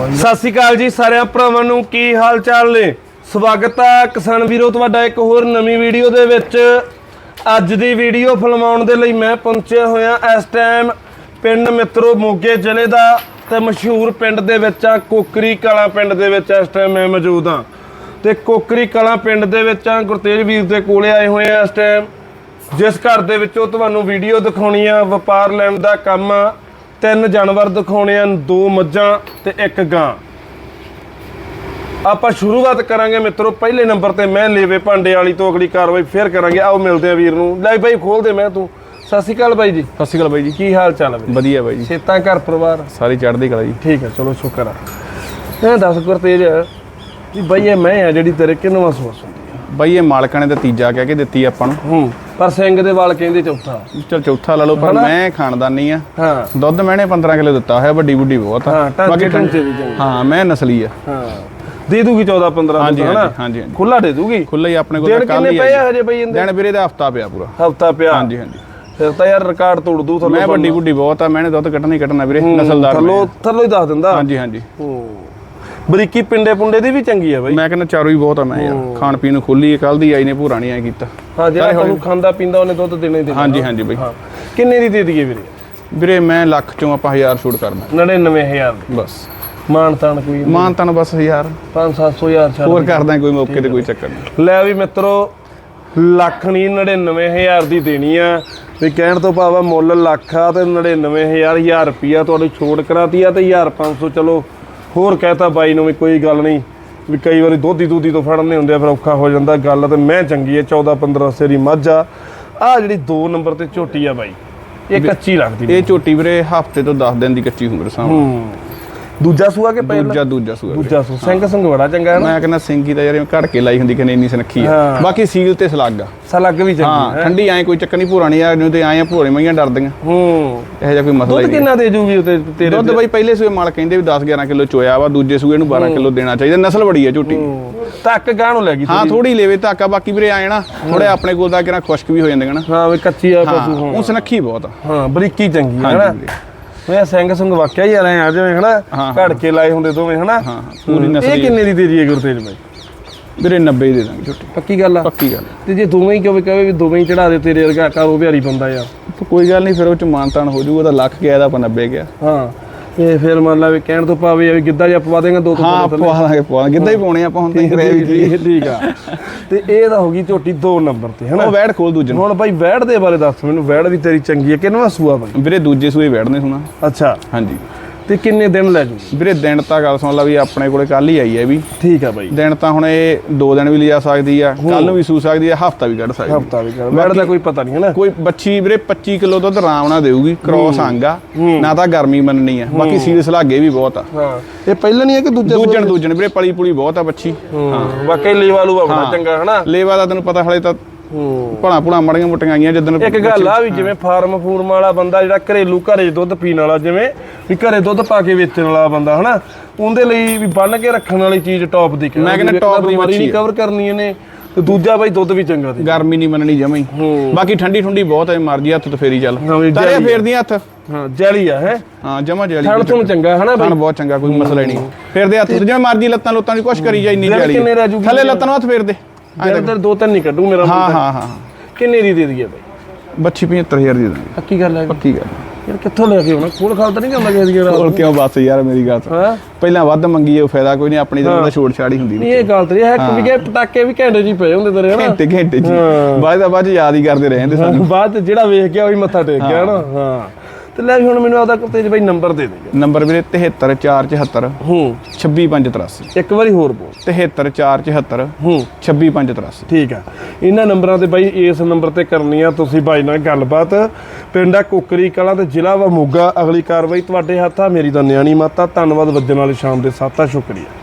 ਸਤਿ ਸ਼੍ਰੀ ਅਕਾਲ ਜੀ ਸਾਰਿਆਂ ਭਰਾਵਾਂ ਨੂੰ, ਕੀ ਹਾਲ ਚਾਲ ਨੇ? ਸਵਾਗਤ ਹੈ ਕਿਸਾਨ ਵੀਰੋ, ਤੁਹਾਡਾ ਇੱਕ ਹੋਰ ਨਵੀਂ ਵੀਡੀਓ ਦੇ ਵਿੱਚ। ਅੱਜ ਦੀ ਵੀਡੀਓ ਫਿਲਮਾਉਣ ਦੇ ਲਈ ਮੈਂ ਪਹੁੰਚਿਆ ਹੋਇਆ, ਇਸ ਟਾਈਮ ਪਿੰਡ ਮਿੱਤਰੋ ਮੋਗੇ ਜ਼ਿਲ੍ਹੇ ਦਾ ਤੇ ਮਸ਼ਹੂਰ ਪਿੰਡ ਦੇ ਵਿੱਚ ਆ, ਕੋਕਰੀ ਕਲਾ ਪਿੰਡ ਦੇ ਵਿੱਚ ਇਸ ਟਾਈਮ ਮੈਂ ਮੌਜੂਦ ਹਾਂ। ਤੇ ਕੋਕਰੀ ਕਲਾ ਪਿੰਡ ਦੇ ਵਿੱਚ ਆ, ਗੁਰਤੇਜ ਵੀਰ ਦੇ ਕੋਲੇ ਆਏ ਹੋਏ ਆ ਇਸ ਟਾਈਮ ਜਿਸ ਘਰ ਦੇ ਵਿੱਚੋਂ ਤੁਹਾਨੂੰ ਵੀਡੀਓ ਦਿਖਾਉਣੀ ਆ, ਵਪਾਰ ਲੈਣ ਦਾ ਕੰਮ ਆ। ਤਿੰਨ ਜਾਨਵਰ ਦਿਖਾਉਣੇ ਆ ਦੋ ਮੱਝਾਂ ਤੇ ਇੱਕ ਗਾਂ। ਆਪਾਂ ਸ਼ੁਰੂਆਤ ਕਰਾਂਗੇ ਮਿੱਤਰੋ ਪਹਿਲੇ ਨੰਬਰ ਤੇ ਮੈਂ ਲੇਵੇ ਭਾਂਡੇ ਵਾਲੀ ਤੋਂ ਅਗਲੀ ਕਾਰਵਾਈ ਫੇਰ ਕਰਾਂਗੇ। ਆਓ ਮਿਲਦੇ ਆ ਵੀਰ ਨੂੰ। ਲੈ ਬਾਈ ਖੋਲ ਦੇ ਮੈਂ ਤੂੰ। ਸਤਿ ਸ਼੍ਰੀ ਅਕਾਲ ਬਾਈ ਜੀ। ਸਤਿ ਸ਼੍ਰੀ ਅਕਾਲ ਬਾਈ ਜੀ। ਕੀ ਹਾਲ ਚਾਲ ਹੈ ਵਧੀਆ ਬਾਈ ਜੀ। ਸੇਤਾਂ ਘਰ ਪਰਿਵਾਰ? ਸਾਰੀ ਚੜ੍ਹਦੀ ਕਲਾ ਜੀ। ਠੀਕ ਹੈ ਚਲੋ ਸ਼ੁਕਰ ਆ। ਇਹ ਦੱਸ ਗੁਰਤੇਜ ਜੀ ਬਾਈ ਇਹ ਮੈਂ ਆ ਜਿਹੜੀ ਤੇਰੇ ਕਿੰਨਵਾਂ ਮਹਿਸੂਸ ਹੁੰਦੀ ਆ? ਬਾਈ ਇਹ ਮਾਲਕਾਂ ਨੇ ਤਾਂ ਤੀਜਾ ਕਹਿ ਕੇ ਦਿੱਤੀ ਆਪਾਂ ਨੂੰ। ਹੂੰ। ਪਰ ਸਿੰਘ ਦੇ ਵਾਲ ਕਹਿੰਦੇ ਚੌਥਾ। ਚਲ ਚੌਥਾ ਲਾ ਲਓ ਪਰ ਮੈਂ ਖਾਨਦਾਨੀ ਆ। ਹਾਂ। ਦੁੱਧ ਮੈਨੇ 15 ਕਿਲੋ ਦਿੱਤਾ ਹੋਇਆ ਵੱਡੀ ਬੁੱਢੀ ਬਹੁਤ ਆ। ਹਾਂ ਟਾਂਕੇ ਟਾਂਕੇ ਵੀ ਚੰਗੇ। ਹਾਂ ਮੈਂ ਨਸਲੀ ਆ। ਹਾਂ। ਦੇ ਦੂਗੀ 14 15 ਹਾਂਜੀ, ਹਾਂਜੀ। ਖੁੱਲਾ ਦੇ ਦੂਗੀ? ਖੁੱਲਾ ਹੀ ਆਪਣੇ ਕੋਲ ਕੱਲ ਹੀ ਪਏ ਹਜੇ ਬਈ ਇਹਦੇ? ਦਿਨ ਵੀਰੇ ਦਾ ਹਫਤਾ ਪਿਆ ਪੂਰਾ। ਹਫਤਾ ਪਿਆ? ਹਾਂਜੀ ਹਾਂਜੀ। ਫਿਰ ਤਾਂ ਯਾਰ ਰਿਕਾਰਡ ਤੋੜ ਦੂ ਮੈਂ ਵੱਡੀ ਬੁੱਢੀ ਬਹੁਤ ਆ ਮੈਨੇ ਦੁੱਧ ਕੱਢਣਾ ਹੀ ਕੱਢਣਾ ਵੀਰੇ ਨਸਲਦਾਰ ਮੈਂ। ਥੱਲੋ ਥੱਲੋ ਹੀ ਦੱਸ ਦਿੰਦਾ? ਹਾਂਜੀ ਹਾਂਜੀ। ਹੂੰ। ਬਰੀਕੀ ਪਿੰਡੇ ਪੁੰਡੇ ਦੀ ਵੀ ਚੰਗੀ ਆ ਬਈ। ਮੈਂ ਕਹਿੰਦਾ ਚਾਰੋ ਹੀ ਬਹੁਤ ਆ ਮੈਂ ਯਾਰ। ਖਾਣ ਪੀਣ ਨੂੰ ਖੁੱਲੀ ਕੱਲ ਦੀ ਆਈ ਨੇ ਭੂਰਾ ਨਹੀਂ ਐ ਕੀਤਾ। ਹਾਂ ਜਿਹੜਾ ਤੁਹਾਨੂੰ ਖਾਂਦਾ ਪੀਂਦਾ ਉਹਨੇ ਦੁੱਧ ਦੇਣਾ ਹੀ ਦੇਣਾ। ਹਾਂਜੀ ਹਾਂਜੀ ਬਾਈ। ਕਿੰਨੇ ਦੀ ਦੇ ਦਈਏ ਵੀਰੇ? ਵੀਰੇ ਮੈਂ ਲੱਖ ਚੋਂ ਆਪਾਂ 1000 ਸ਼ੂਟ ਕਰਨਾ। 99000 ਦੀ। ਬਸ। ਮਾਨ ਤਾਨ ਕੋਈ ਮਾਨ ਤਾਂ ਬਸ 1000 5 700 ਹਜ਼ਾਰ ਛੱਡ ਹੋਰ ਕਰਦਾ ਕੋਈ ਮੌਕੇ ਤੇ ਕੋਈ ਚੱਕਰ ਨਹੀਂ। ਲੈ ਵੀ ਮਿੱਤਰੋ ਲੱਖ ਨਹੀਂ 99000 ਦੀ ਦੇਣੀ ਆ। ਵੀ ਕਹਿਣ ਤੋਂ ਭਾਵਾ ਮੁੱਲ ਲੱਖ ਆ ਤੇ 99000 1000 ਰੁਪਿਆ ਤੁਹਾਡੀ ਛੋਟ ਕਰਾਤੀ ਆ ਤੇ 1500 ਚਲੋ ਹੋਰ ਕਹਿਤਾ ਬਾਈ ਨੂੰ ਵੀ ਕੋਈ ਗੱਲ ਨਹੀਂ ਵੀ ਕਈ ਵਾਰੀ ਦੋਧੀ ਦੂਧੀ ਤੋਂ ਫੜਨੇ ਹੁੰਦੇ ਆ ਫਿਰ ਔਖਾ ਹੋ ਜਾਂਦਾ ਗੱਲ ਤੇ ਮੈਂ ਚੰਗੀ ਆ 14 15 ਸੇ ਦੀ ਮੱਝ ਆ। ਆ ਜਿਹੜੀ 2 ਨੰਬਰ ਤੇ ਝੋਟੀ ਆ ਬਾਈ ਇਹ ਕੱਚੀ ਲੱਗਦੀ ਇਹ ਝੋਟੀ ਵੀਰੇ ਹਫ਼ਤੇ ਤੋਂ 10 ਦਿਨ ਦੀ ਕੱਚੀ ਉਮਰ ਸਾਹਮਣੇ। ਦੂਜਾ ਸੂਆ ਕਿ ਪਹਿਲਾ? ਦੂਜਾ ਦੂਜਾ ਸੂਆ ਵੀਰੇ। ਦੂਜਾ ਸੂ ਸਿੰਘ ਸਿੰਘ ਬੜਾ ਚੰਗਾ ਹੈ ਨਾ? ਮੈਂ ਕਹਿੰਦਾ ਸਿੰਗੀ ਤਾਂ ਯਾਰ ਇਵੇਂ ਘੜ ਕੇ ਲਾਈ ਹੁੰਦੀ ਕਿ ਇੰਨੀ ਸੁਨੱਖੀ ਆ। ਹਾਂ। ਬਾਕੀ ਸੀਲ ਤੇ ਸਲੱਗ ਆ। ਸਲੱਗ ਵੀ ਚੰਗੀ ਹਾਂ ਹੈ। ਠੰਡੀ ਐ ਕੋਈ ਚੱਕਰ ਨਹੀਂ ਭੂਰਾ ਨਹੀਂ ਆ ਨੂੰ ਤੇ ਆਏ ਆ ਭੂਰੇ ਮਈਆਂ ਡਰਦੀਆਂ। ਹੂੰ। ਇਹੋ ਜਿਹਾ ਕੋਈ ਮਸਲਾ ਹੀ ਦੁੱਧ ਨਹੀਂ। ਕਿੰਨਾ ਦੇ ਜੂਗੀ ਉਤੇ ਤੇਰੇ ਦੁੱਧ ਬਈ ਪਹਿਲੇ ਸੂਏ ਮਾਲ ਕਹਿੰਦੇ ਵੀ 10 11 ਕਿਲੋ ਚੋਇਆ ਵਾ ਦੂਜੇ ਸੂਏ ਨੂੰ 12 ਕਿਲੋ ਦੇਣਾ ਚਾਹੀਦਾ ਨਸਲ ਬੜੀ ਆ ਝੋਟੀ ਤੱਕ ਗਾਹ ਨੂੰ ਲੈ ਗਈ ਹਾਂ ਥੋੜੀ ਲੈਵੇ ਧਾਕਾ ਬਾਕੀ ਵੀਰੇ ਆਏ ਨਾ ਥੋੜੇ ਆਪਣੇ ਕੋਲ ਦਾ ਕਿਹੜਾ ਖੁਸ਼ਕ ਵੀ ਹੋ ਜਾਂਦੇ ਨਾ ਹਾਂ ਵੀ ਕੱਚੀ ਆ ਪਸ਼ੂ ਹਾਂ ਹਾਂ ਉਹ ਸੁਨੱਖੀ ਬਹੁਤ ਆ। ਹਾਂ ਬਰੀਕੀ ਚੰਗੀ ਹੈ ਹਾਂਜੀ ਹਨਾ? ਵੀਰੇ। ਮੈਂ ਸਿੰਘ ਸਿੰਘ ਵਾਕਿਆ ਹੀ ਆਲੇ ਆ ਜਿਵੇਂ ਹਨਾ ਹਾਂ, ਘੜ ਕੇ ਲਾਏ ਹੁੰਦੇ ਦੋਵੇਂ ਹਨਾ? ਹਾਂ ਹਾਂ, ਪੂਰੀ ਇਹ ਨਸਲੀ ਕਿੰਨੇ ਦੀ ਦੇ ਦਈਏ ਗੁਰਤੇਜ ਬਾਈ? ਵੀਰੇ 90 ਹੀ ਦੇ ਦਾਂਗੇ ਝੋਟੀ ਪੱਕੀ ਗੱਲ ਆ? ਪੱਕੀ ਗੱਲ ਤੇ ਜੇ ਦੋਵੇਂ ਹੀ ਕਿਵੇਂ ਕਹੇ ਵੀ ਦੋਵੇਂ ਹੀ ਚੜਾ ਦੇ ਤੇਰੇ ਵਰਗਾ ਕਾਰੋ ਬਿਹਾਰੀ ਬੰਦਾ ਆ। ਕੋਈ ਗੱਲ ਨਹੀਂ ਫਿਰ ਉਹ ਚ ਮਾਨਤਾਨ ਹੋ ਜਾਊਗਾ ਤਾਂ ਲੱਖ ਗਿਆ ਦਾ ਆਪਾਂ 90 ਗਿਆ ਹਾਂ। ਤੇ ਫਿਰ ਮੰਨ ਲਾ ਵੀ ਕਹਿਣ ਤੋਂ ਭਾਵੇਂ ਵੀ ਗਿੱਧਾ ਜਿਹਾ ਪਵਾ ਦੇਗਾ ਦੋ ਤੋਂ ਹਾਂ ਪਵਾ ਦਾਂਗੇ ਪਵਾ ਦਾਂਗੇ। ਗਿੱਧਾ ਹੀ ਪਾਉਣੇ ਆਪਾਂ ਹੁਣ ਤਾਂ ਰਹਿ ਵੀ ਠੀਕ ਆ ਤੇ ਇਹ ਤਾਂ ਹੋ ਗਈ ਝੋਟੀ 2 ਨੰਬਰ ਤੇ ਹਨਾ? ਉਹ ਵੈੜ ਖੋਲ ਦੂਜੇ ਨੂੰ। ਹੁਣ ਬਾਈ ਵੈੜ ਦੇ ਬਾਰੇ ਦੱਸ ਮੈਨੂੰ ਵੈੜ ਵੀ ਤੇਰੀ ਚੰਗੀ ਹੈ ਕਿੰਨਵਾ ਸੂਆ ਬਾਈ? ਵੀਰੇ ਦੂਜੇ ਸੂਏ ਵੈੜਨੇ ਸੁਣਾ। ਅੱਛਾ। ਹਾਂਜੀ। ਤੇ ਕਿੰਨੇ ਦਿਨ ਲੈ ਜੂ? ਵੀਰੇ ਦਿਨ ਤਾਂ ਗੱਲ ਸੁਣ ਲਾ ਵੀ ਆਪਣੇ ਕੋਲੇ ਕੱਲ ਹੀ ਆਈ ਹੈ ਵੀ। ਠੀਕ ਆ ਬਾਈ। ਦਿਨ ਤਾਂ ਹੁਣ ਇਹ ਦੋ ਦਿਨ ਵੀ ਲਿਜਾ ਸਕਦੀ ਆ ਕੱਲ ਨੂੰ ਵੀ ਸੂ ਸਕਦੀ ਆ ਹਫਤਾ ਵੀ ਕੱਢ ਸਕਦੀ ਆ। ਹਫਤਾ ਵੀ ਕਰ ਵੈੜ ਦਾ ਕੋਈ ਪਤਾ ਨਹੀਂ ਹੈ ਨਾ। ਕੋਈ ਬੱਚੀ ਵੀਰੇ 25 ਕਿਲੋ ਦੁੱਧ ਆਰਾਮ ਨਾਲ ਦੇਊਗੀ ਕ੍ਰੋਸ ਅੰਗ ਆ ਨਾ ਤਾਂ ਗਰਮੀ ਮੰਨਣੀ ਆ ਬਾਕੀ ਸੀਰੀਅਸ ਲਾਗੇ ਵੀ ਬਹੁਤ ਆ। ਹਾਂ। ਇਹ ਪਹਿਲਾਂ ਨਹੀਂ ਹੈ ਕਿ ਦੂਜਾ ਦੂਜਣ ਦੂਜਣ ਵੀਰੇ ਪਲੀ ਪੁਲੀ ਬਹੁਤ ਆ ਬੱਚੀ। ਹਾਂ। ਵਾਕਈ ਲੀਵਾ ਲੂਆ ਹਾਂ। ਚੰਗਾ ਹਨਾ? ਲੇਵਾ ਦਾ ਤੈਨੂੰ ਪਤਾ ਹਲੇ ਤਾਂ ਹੂੰ। ਭੁਣਾ ਮੜੀਆਂ ਮੁੱਟੀਆਂ ਆਈਆਂ ਜਦੋਂ ਇੱਕ ਗੱਲ ਆ ਵੀ ਜਿਵੇਂ ਫਾਰਮ ਫੂਰਮ ਵਾਲਾ ਬੰਦਾ ਜਿਹੜਾ ਘਰੇਲੂ ਘਰੇ ਦੁੱਧ ਪੀਣ ਵਾਲਾ ਜਿਵੇਂ ਵੀ ਘਰੇ ਦੁੱਧ ਪਾ ਕੇ ਵੇਚਣ ਵਾਲਾ ਬੰਦਾ ਹਨਾ? ਉਹਦੇ ਲਈ ਵੀ ਬੰਨ ਕੇ ਰੱਖਣ ਵਾਲੀ ਚੀਜ਼ ਟੌਪ ਦੀ ਮੈਂ ਕਹਿੰਦਾ top ਦੀ ਨਹੀਂ ਮੱਛੀ ਆ। ਕਵਰ ਕਰਨੀ ਇਹਨੇ ਤੇ ਦੂਜਾ ਬਾਈ ਦੁੱਧ ਵੀ ਚੰਗਾ ਦੇ। ਗਰਮੀ ਨਹੀਂ ਮੰਨਣੀ ਜਮਾਂ ਹੀ। ਹੂੰ। ਬਾਕੀ ਠੰਡੀ ਠੰਡੀ ਬਹੁਤ ਐ ਮਰਜ਼ੀ ਹੱਥ ਤੇ ਫੇਰੀ ਚੱਲ। ਹਾਂ ਤਾਰੇ। ਫੇਰਦੀਆਂ ਹੱਥ? ਹਾਂ ਜੈਲੀ ਆ ਹੈ? ਹਾਂ ਜਮਾ ਜੈਲੀ ਥਣ ਤੋਂ ਚੰਗਾ। ਹਨਾ ਥਣ ਬਾਈ? ਬਹੁਤ ਚੰਗਾ ਕੋਈ ਮਸਲਾ ਹੀ ਨਹੀਂ। ਫੇਰਦੇ ਹੱਥ ਜਿਵੇਂ ਮਰਜ਼ੀ ਲੱਤਾਂ ਲੁੱਤਾਂ ਦੀ ਕੁਛ ਕਰੀ ਜਾਈ ਨਹੀਂ ਜੈਲੀ ਥੱਲੇ ਲੱਤਾਂ ਨੂੰ ਹੱਥ ਫੇਰਦੇ। ਇੱਧਰ ਦੋ ਤਿੰਨ ਨਹੀਂ ਕੱਢੂ ਮੇਰਾ ਹਾਂ। ਹਾਂ ਹਾਂ ਕਿੰਨੇ ਦੀ ਦੇ ਦਈਏ ਬਾਈ? ਬੱਚੀ 75000 ਦੀ ਦਾਂਗੇ ਪੱਕੀ ਗੱਲ ਹੈ ਪੱਕੀ ਗੱਲ ਯਾਰ ਕਿੱਥੋਂ ਲੈ ਕੇ ਆਉਣਾ? ਕੋਲ ਖਾਲ ਤਾਂ ਨਹੀਂ ਜਾਂਦਾ ਕਿਸੇ ਦੀ ਜਿਹੜਾ ਹੋਰ ਕਿਉਂ ਬਸ ਯਾਰ ਮੇਰੀ ਗੱਲ ਪਹਿਲਾਂ ਵੱਧ ਮੰਗੀ ਉਹ ਫਾਇਦਾ ਕੋਈ ਨਹੀਂ ਆਪਣੀ ਤਾਂ ਉਹਦਾ ਛੋੜ ਛਾੜੀ ਹੁੰਦੀ ਨਹੀਂ ਇਹ ਗੱਲ ਤੇ ਹੈ। ਕਿ ਵੀ ਪਟਾਕੇ ਵੀ ਘੰਟੇ ਜੀ ਪਏ ਹੁੰਦੇ ਤੇਰੇ ਹਨਾ? ਘੰਟੇ ਘੰਟੇ ਜੀ। ਬਾਅਦ ਦਾ ਬਾਅਦ ਯਾਦ ਹੀ ਕਰਦੇ ਰਹਿੰਦੇ ਸਾਨੂੰ। ਬਾਅਦ ਜਿਹੜਾ ਵੇਖ ਗਿਆ ਉਹੀ ਮੱਥਾ ਟੇਕ ਗਿਆ ਹਨਾ? ਹਾਂ। ਤੇ ਲੈ ਵੀ ਹੁਣ ਮੈਨੂੰ ਆਦਾ ਤੇਜ ਬਾਈ ਨੰਬਰ ਦੇ ਦੇ ਨੰਬਰ ਵੀਰੇ 73474 ਹੂੰ। 26583 ਇੱਕ ਵਾਰੀ ਹੋਰ ਬੋਲ। 73474 ਹੂੰ। 26583 ਠੀਕ ਆ। ਇਹਨਾਂ ਨੰਬਰਾਂ ਤੇ ਬਾਈ ਇਸ ਨੰਬਰ ਤੇ ਕਰਨੀ ਆ ਤੁਸੀਂ ਬਾਈ ਨਾਲ ਗੱਲਬਾਤ। ਪਿੰਡ ਆ ਕੁਕਰੀ ਕਲਾਂ ਤੇ ਜ਼ਿਲ੍ਹਾ ਵਾ ਮੋਗਾ ਅਗਲੀ ਕਾਰਵਾਈ ਤੁਹਾਡੇ ਹੱਥਾਂ। ਮੇਰੀ ਤਾਂ ਨਿਆਣੀ ਮਾਤਾ। ਧੰਨਵਾਦ। ਵੱਜਣ ਵਾਲੀ ਸ਼ਾਮ ਦੇ ਸਾਤਾ ਸ਼ੁਕਰੀਆ।